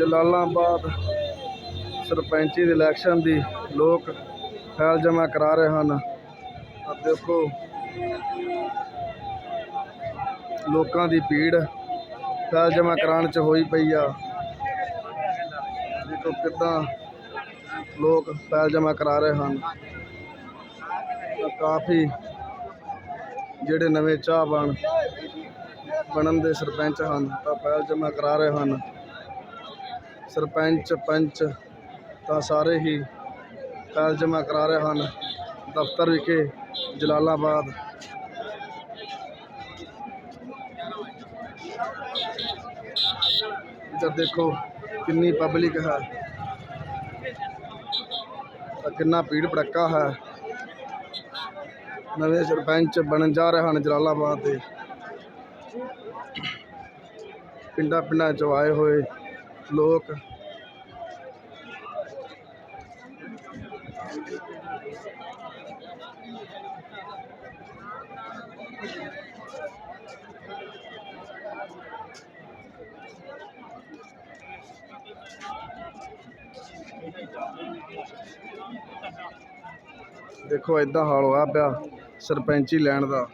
ਜਲਾਲਾਬਾਦ ਸਰਪੰਚੀ ਦੀ election ਦੀ ਲੋਕ file ਜਮ੍ਹਾਂ ਕਰਾ ਰਹੇ ਹਨ। ਆ ਦੇਖੋ, ਲੋਕਾਂ ਦੀ ਭੀੜ ਫਾਈਲ ਜਮ੍ਹਾਂ ਕਰਾਉਣ ਚ ਹੋਈ ਪਈ ਆ। ਦੇਖੋ ਕਿੱਦਾਂ ਲੋਕ ਫਾਈਲ ਜਮ੍ਹਾਂ ਕਰਾ ਰਹੇ ਹਨ। ਕਾਫੀ ਜਿਹੜੇ ਨਵੇਂ ਚਾਹ ਬਣ ਬਣਨ ਦੇ ਸਰਪੰਚ ਹਨ, ਤਾਂ ਫਾਈਲ ਜਮ੍ਹਾਂ ਕਰਾ ਰਹੇ ਹਨ। ਸਰਪੰਚ, ਪੰਚ ਤਾਂ ਸਾਰੇ ਹੀ ਫਾਈਲ ਜਮ੍ਹਾਂ ਕਰਾ ਰਹੇ ਹਨ। ਦਫ਼ਤਰ ਵਿਖੇ ਜਲਾਲਾਬਾਦ। ਇੱਧਰ ਦੇਖੋ ਕਿੰਨੀ ਪਬਲਿਕ ਹੈ। ਤਾਂ ਕਿੰਨਾ ਭੀੜ ਭੜੱਕਾ ਹੈ। ਨਵੇਂ ਸਰਪੰਚ ਬਣਨ ਜਾ ਰਹੇ ਹਨ ਜਲਾਲਾਬਾਦ ਦੇ। ਪਿੰਡਾਂ ਪਿੰਡਾਂ ਚੋਂ ਆਏ ਹੋਏ ਲੋਕ। ਦੇਖੋ ਇਦਾਂ ਹਾਲ ਹੋਇਆ ਪਿਆ ਸਰਪੰਚੀ ਲੈਣ ਦਾ।